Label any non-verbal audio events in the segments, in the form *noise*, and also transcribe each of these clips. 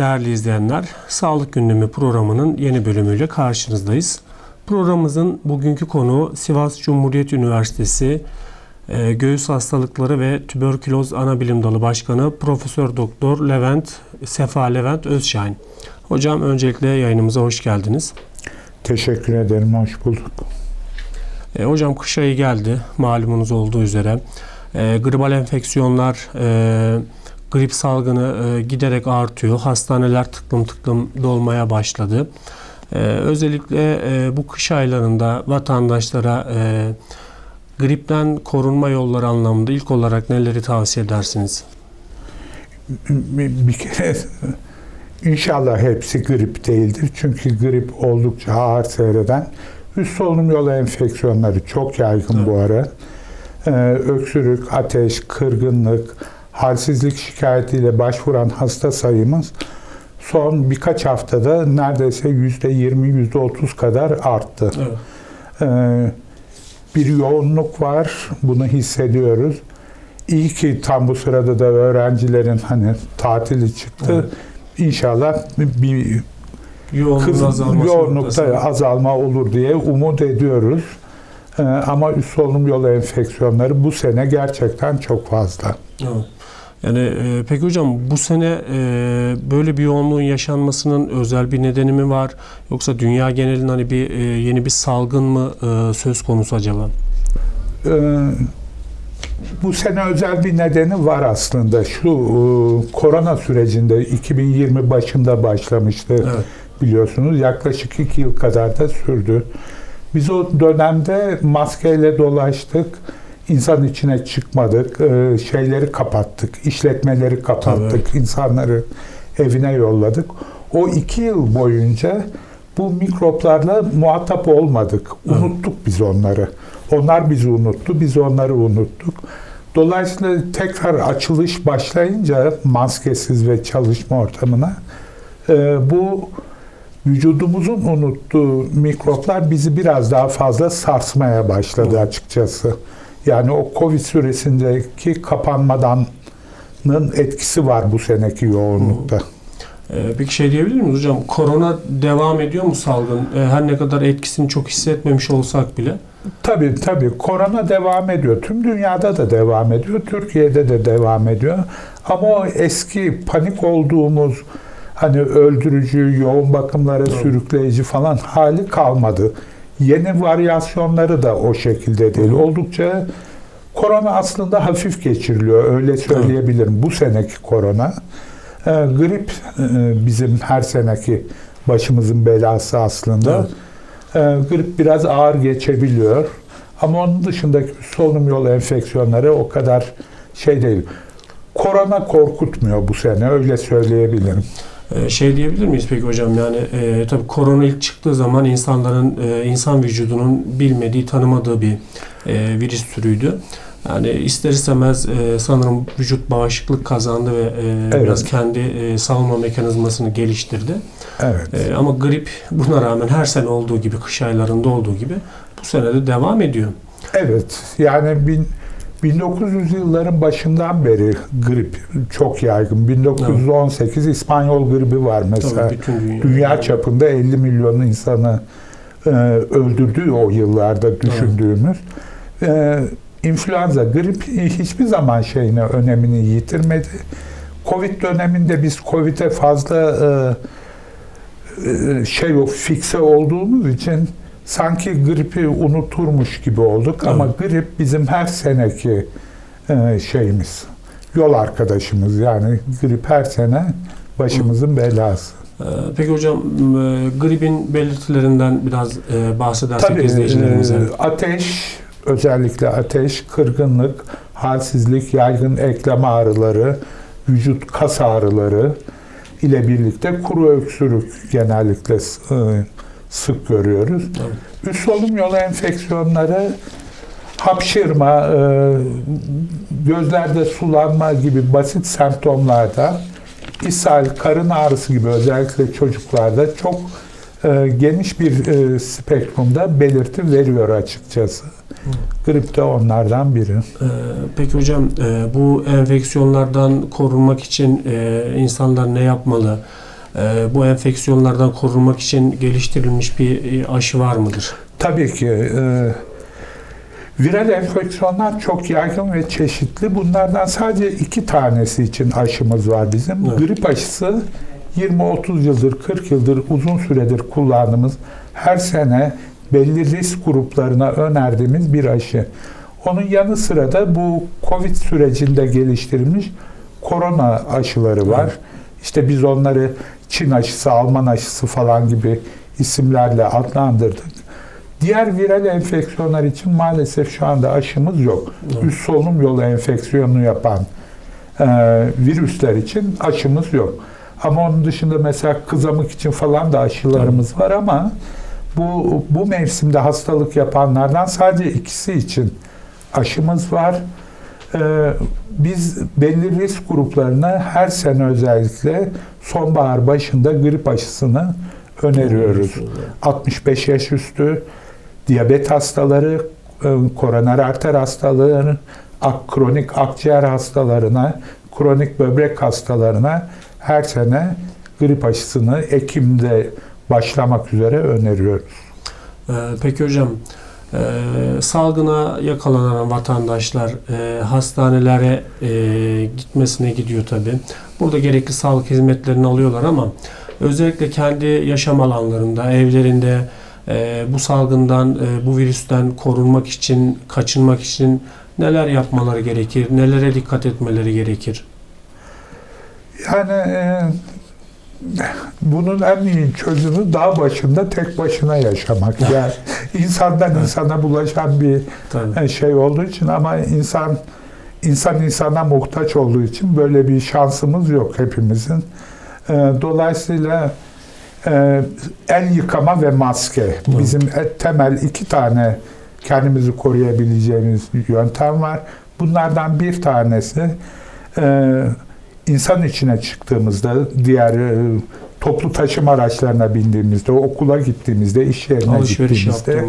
Değerli izleyenler, Sağlık Gündemi programının yeni bölümüyle karşınızdayız. Programımızın bugünkü konuğu Sivas Cumhuriyet Üniversitesi e, Göğüs Hastalıkları ve Tüberküloz Anabilim Dalı Başkanı Profesör Doktor Levent Sefa Levent Özşahin. Hocam öncelikle yayınımıza hoş geldiniz. Teşekkür ederim, hoş bulduk. E, hocam kış ayı geldi malumunuz olduğu üzere. E, gribal enfeksiyonlar, e, grip salgını e, giderek artıyor. Hastaneler tıklım tıklım dolmaya başladı. E, özellikle e, bu kış aylarında vatandaşlara e, gripten korunma yolları anlamında ilk olarak neleri tavsiye edersiniz? Bir bir kere inşallah hepsi grip değildir. Çünkü grip oldukça ağır seyreden üst solunum yolu enfeksiyonları çok yaygın bu ara. Ee, öksürük, ateş, kırgınlık, halsizlik şikayetiyle başvuran hasta sayımız son birkaç haftada neredeyse %20, %30 kadar arttı. Evet. Ee, bir yoğunluk var, bunu hissediyoruz. İyi ki tam bu sırada da öğrencilerin hani tatili çıktı. Evet. İnşallah bir Yoğunluğun kız, yoğunlukta noktasında. azalma olur diye umut ediyoruz. Ee, ama üst solunum yolu enfeksiyonları bu sene gerçekten çok fazla. Evet. Yani e, peki hocam bu sene e, böyle bir yoğunluğun yaşanmasının özel bir nedeni mi var? Yoksa dünya genelinde hani bir e, yeni bir salgın mı e, söz konusu acaba? Ee, bu sene özel bir nedeni var aslında. Şu e, korona sürecinde 2020 başında başlamıştı. Evet. biliyorsunuz. Yaklaşık iki yıl kadar da sürdü. Biz o dönemde maskeyle dolaştık. İnsan içine çıkmadık. Ee, şeyleri kapattık. işletmeleri kapattık. insanları evine yolladık. O iki yıl boyunca bu mikroplarla muhatap olmadık. Unuttuk biz onları. Onlar bizi unuttu. Biz onları unuttuk. Dolayısıyla tekrar açılış başlayınca maskesiz ve çalışma ortamına e, bu vücudumuzun unuttuğu mikroplar bizi biraz daha fazla sarsmaya başladı açıkçası. Yani o Covid süresindeki kapanmadanın etkisi var bu seneki yoğunlukta. E, peki şey diyebilir miyiz hocam? Korona devam ediyor mu salgın? E, her ne kadar etkisini çok hissetmemiş olsak bile. Tabii tabii korona devam ediyor. Tüm dünyada da devam ediyor. Türkiye'de de devam ediyor. Ama o eski panik olduğumuz hani öldürücü, yoğun bakımlara sürükleyici falan hali kalmadı. Yeni varyasyonları da o şekilde değil. Oldukça korona aslında hafif geçiriliyor. Öyle söyleyebilirim. Bu seneki korona. Ee, grip e, bizim her seneki başımızın belası aslında. Evet. Ee, grip biraz ağır geçebiliyor. Ama onun dışındaki solunum yolu enfeksiyonları o kadar şey değil. Korona korkutmuyor bu sene öyle söyleyebilirim. E, şey diyebilir miyiz peki hocam? Yani e, tabii korona ilk çıktığı zaman insanların, e, insan vücudunun bilmediği, tanımadığı bir e, virüs türüydü. Yani ister istemez e, sanırım vücut bağışıklık kazandı ve e, Evet. biraz kendi e, savunma mekanizmasını geliştirdi. Evet. E, ama grip buna rağmen her sene olduğu gibi, kış aylarında olduğu gibi bu sene de devam ediyor. Evet. Yani bin, 1900 yılların başından beri grip çok yaygın. 1918 İspanyol gribi var mesela. Tabii dünya. Dünya çapında 50 milyon insanı e, öldürdüğü o yıllarda düşündüğümüz. E, influenza, grip hiçbir zaman şeyine önemini yitirmedi. Covid döneminde biz Covid'e fazla e, e, şey o fikse olduğumuz için sanki gripi unuturmuş gibi olduk ama grip bizim her seneki e, şeyimiz. Yol arkadaşımız yani grip her sene başımızın belası. E, peki hocam e, gripin belirtilerinden biraz e, bahsedersek Tabii izleyicilerimize. ateş, özellikle ateş, kırgınlık, halsizlik, yaygın eklem ağrıları, vücut kas ağrıları ile birlikte kuru öksürük genellikle sık görüyoruz. Evet. Üst solunum yolu enfeksiyonları hapşırma, e, gözlerde sulanma gibi basit semptomlarda ishal, karın ağrısı gibi özellikle çocuklarda çok e, geniş bir e, spektrumda belirti veriyor açıkçası. Grip de onlardan biri. Peki hocam bu enfeksiyonlardan korunmak için insanlar ne yapmalı? E, bu enfeksiyonlardan korunmak için geliştirilmiş bir e, aşı var mıdır? Tabii ki e, viral enfeksiyonlar çok yaygın ve çeşitli. Bunlardan sadece iki tanesi için aşımız var bizim. Evet. Grip aşısı 20-30 yıldır, 40 yıldır uzun süredir kullandığımız her sene belli risk gruplarına önerdiğimiz bir aşı. Onun yanı sıra da bu Covid sürecinde geliştirilmiş korona aşıları var. Evet. İşte biz onları Çin aşısı, Alman aşısı falan gibi isimlerle adlandırdık. Diğer viral enfeksiyonlar için maalesef şu anda aşımız yok. Evet. Üst solunum yolu enfeksiyonunu yapan e, virüsler için aşımız yok. Ama onun dışında mesela kızamık için falan da aşılarımız var ama bu bu mevsimde hastalık yapanlardan sadece ikisi için aşımız var. Ee, biz belli risk gruplarına her sene özellikle sonbahar başında grip aşısını öneriyoruz. 65 yaş üstü, diyabet hastaları, e, koroner arter hastaları, ak- kronik akciğer hastalarına, kronik böbrek hastalarına her sene grip aşısını Ekim'de başlamak üzere öneriyoruz. Ee, Peki hocam, e, salgına yakalanan vatandaşlar e, hastanelere e, gitmesine gidiyor tabi. Burada gerekli sağlık hizmetlerini alıyorlar ama özellikle kendi yaşam alanlarında, evlerinde e, bu salgından, e, bu virüsten korunmak için, kaçınmak için neler yapmaları gerekir, nelere dikkat etmeleri gerekir? Yani e, bunun en iyi çözümü dağ başında tek başına yaşamak. *laughs* Yani insandan insana bulaşan bir Tabii. e, şey olduğu için ama insan insan insana muhtaç olduğu için böyle bir şansımız yok hepimizin. E, Dolayısıyla e, el yıkama ve maske bizim temel iki tane kendimizi koruyabileceğimiz yöntem var. Bunlardan bir tanesi insan içine çıktığımızda, diğer e, toplu taşıma araçlarına bindiğimizde, okula gittiğimizde, iş yerine Alışveriş gittiğimizde.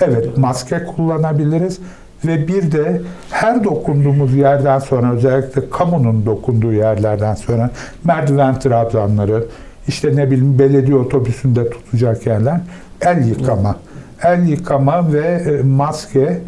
Evet, maske kullanabiliriz ve bir de her dokunduğumuz yerden sonra özellikle kamunun dokunduğu yerlerden sonra merdiven trabzanları, işte ne bileyim belediye otobüsünde tutacak yerler el yıkama. El yıkama ve e, maske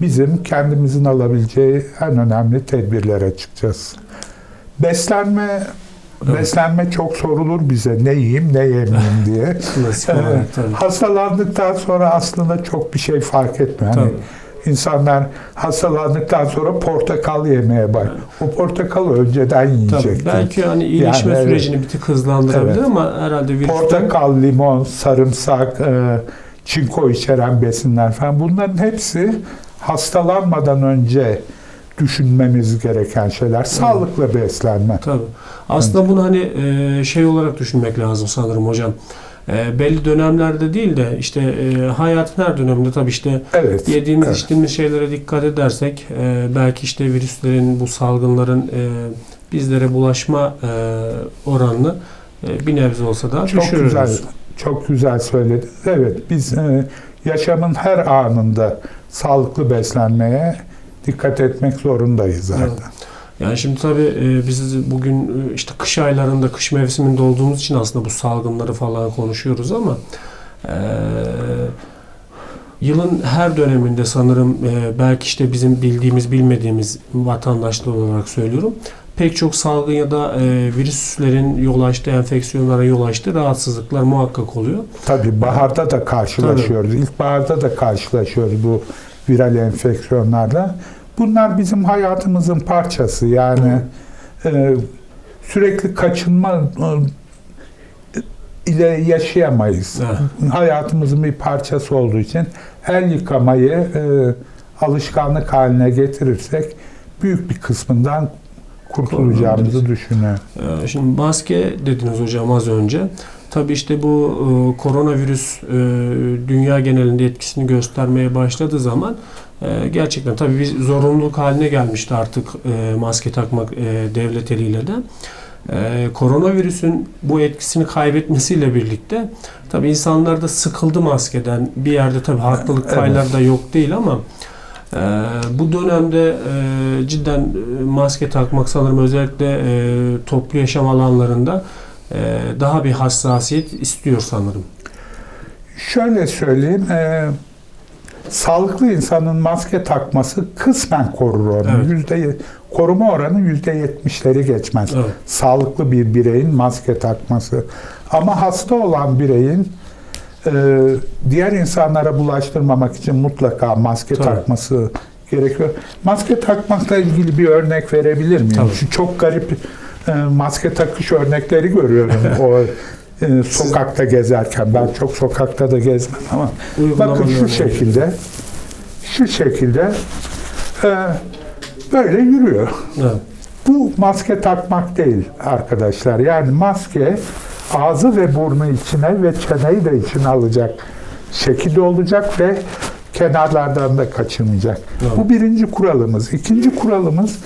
bizim kendimizin alabileceği en önemli tedbirler açıkçası. Beslenme Evet. beslenme çok sorulur bize ne yiyeyim ne yemeyeyim *laughs* diye. Evet. tabii. Hastalandıktan sonra aslında çok bir şey fark etmiyor. Hani Tabii. insanlar hastalandıktan sonra portakal yemeye bak. O portakalı önceden Tabii. yiyecekti. Belki hani iyileşme Yani evet. sürecini bir tık hızlandırabilir Evet. ama herhalde virüsten Portakal, limon, sarımsak, e, çinko içeren besinler falan bunların hepsi hastalanmadan önce düşünmemiz gereken şeyler. Sağlıklı beslenme. Tabii. Aslında bunu hani e, şey olarak düşünmek lazım sanırım hocam. E, belli dönemlerde değil de işte e, hayatın her döneminde tabii işte Evet. yediğimiz evet. içtiğimiz şeylere dikkat edersek e, belki işte virüslerin bu salgınların e, bizlere bulaşma e, oranını e, bir nebze olsa da Çok düşürürüz. güzel, çok güzel söyledin. Evet, biz e, yaşamın her anında sağlıklı beslenmeye dikkat etmek zorundayız zaten. Evet. Yani şimdi tabii e, biz bugün e, işte kış aylarında, kış mevsiminde olduğumuz için aslında bu salgınları falan konuşuyoruz ama e, yılın her döneminde sanırım e, belki işte bizim bildiğimiz, bilmediğimiz vatandaşlar olarak söylüyorum. Pek çok salgın ya da e, virüslerin yol açtığı, enfeksiyonlara yol açtığı rahatsızlıklar muhakkak oluyor. Tabii baharda da karşılaşıyoruz. İlkbaharda da karşılaşıyoruz bu viral enfeksiyonlarla. Bunlar bizim hayatımızın parçası. Yani e, sürekli kaçınma e, ile yaşayamayız. Evet. hayatımızın bir parçası olduğu için el yıkamayı e, alışkanlık haline getirirsek büyük bir kısmından kurtulacağımızı düşünüyorum. Şimdi maske dediniz hocam az önce. Tabii işte bu e, koronavirüs e, dünya genelinde etkisini göstermeye başladığı zaman e, gerçekten tabii bir zorunluluk haline gelmişti artık e, maske takmak e, devlet eliyle de. E, koronavirüsün bu etkisini kaybetmesiyle birlikte tabii insanlar da sıkıldı maskeden. Bir yerde tabii haklılık Evet. payları da yok değil ama e, bu dönemde e, cidden e, maske takmak sanırım özellikle e, toplu yaşam alanlarında daha bir hassasiyet istiyor sanırım. Şöyle söyleyeyim, e, sağlıklı insanın maske takması kısmen korur onu. Evet. Yüzde, koruma oranı yüzde yetmişleri geçmez. Evet. Sağlıklı bir bireyin maske takması. Ama hasta olan bireyin e, diğer insanlara bulaştırmamak için mutlaka maske Tabii. takması gerekiyor. Maske takmakla ilgili bir örnek verebilir miyim? Tabii. Şu çok garip maske takış örnekleri görüyorum o e, sokakta gezerken. Ben çok sokakta da gezmem ama bakın şu şekilde şu şekilde e, böyle yürüyor. Evet. Bu maske takmak değil arkadaşlar. Yani maske ağzı ve burnu içine ve çeneyi de içine alacak şekilde olacak ve kenarlardan da kaçırmayacak. Evet. Bu birinci kuralımız. İkinci kuralımız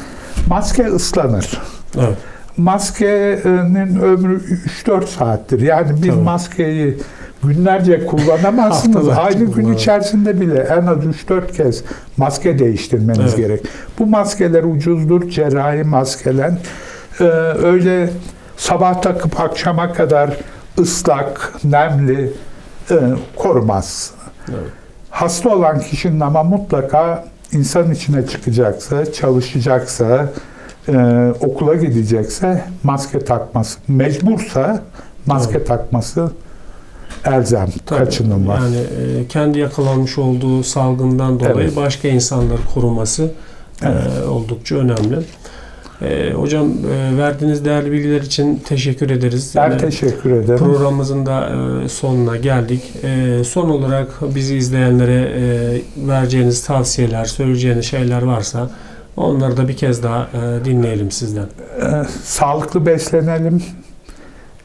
maske ıslanır. Evet. Maskenin ömrü 3-4 saattir. Yani bir Tabii. maskeyi günlerce kullanamazsınız. Aynı gün kullanamaz. içerisinde bile en az 3-4 kez maske değiştirmeniz Evet. gerek. Bu maskeler ucuzdur, cerrahi maskeler. Ee, öyle sabah takıp akşama kadar ıslak, nemli e, korumaz. Evet. Hasta olan kişinin ama mutlaka insan içine çıkacaksa, çalışacaksa, e, okula gidecekse maske takması, mecbursa maske takması elzem, Tabii. kaçınılmaz. Yani e, kendi yakalanmış olduğu salgından dolayı Evet. başka insanları koruması e, Evet. oldukça önemli. E, hocam e, verdiğiniz değerli bilgiler için teşekkür ederiz. Ben Yani teşekkür ederim. Programımızın da e, sonuna geldik. E, son olarak bizi izleyenlere e, vereceğiniz tavsiyeler, söyleyeceğiniz şeyler varsa onları da bir kez daha e, dinleyelim sizden. Ee, sağlıklı beslenelim,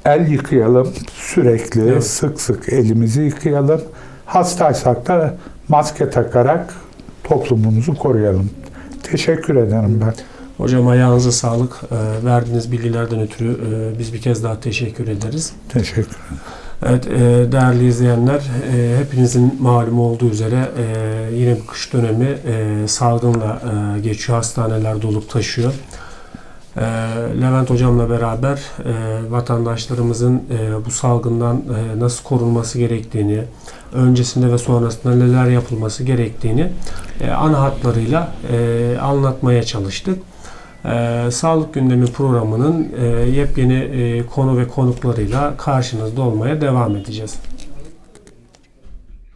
el yıkayalım sürekli, Evet. sık sık elimizi yıkayalım. Hastaysak da maske takarak toplumumuzu koruyalım. Teşekkür ederim ben. Hocam ayağınıza sağlık. E, verdiğiniz bilgilerden ötürü e, biz bir kez daha teşekkür ederiz. Teşekkür Evet e, değerli izleyenler e, hepinizin malum olduğu üzere e, yine bir kış dönemi e, salgınla e, geçiyor. Hastaneler dolup taşıyor. E, Levent hocamla beraber e, vatandaşlarımızın e, bu salgından e, nasıl korunması gerektiğini, öncesinde ve sonrasında neler yapılması gerektiğini e, ana hatlarıyla e, anlatmaya çalıştık. Ee, Sağlık Gündemi programının e, yepyeni e, konu ve konuklarıyla karşınızda olmaya devam edeceğiz.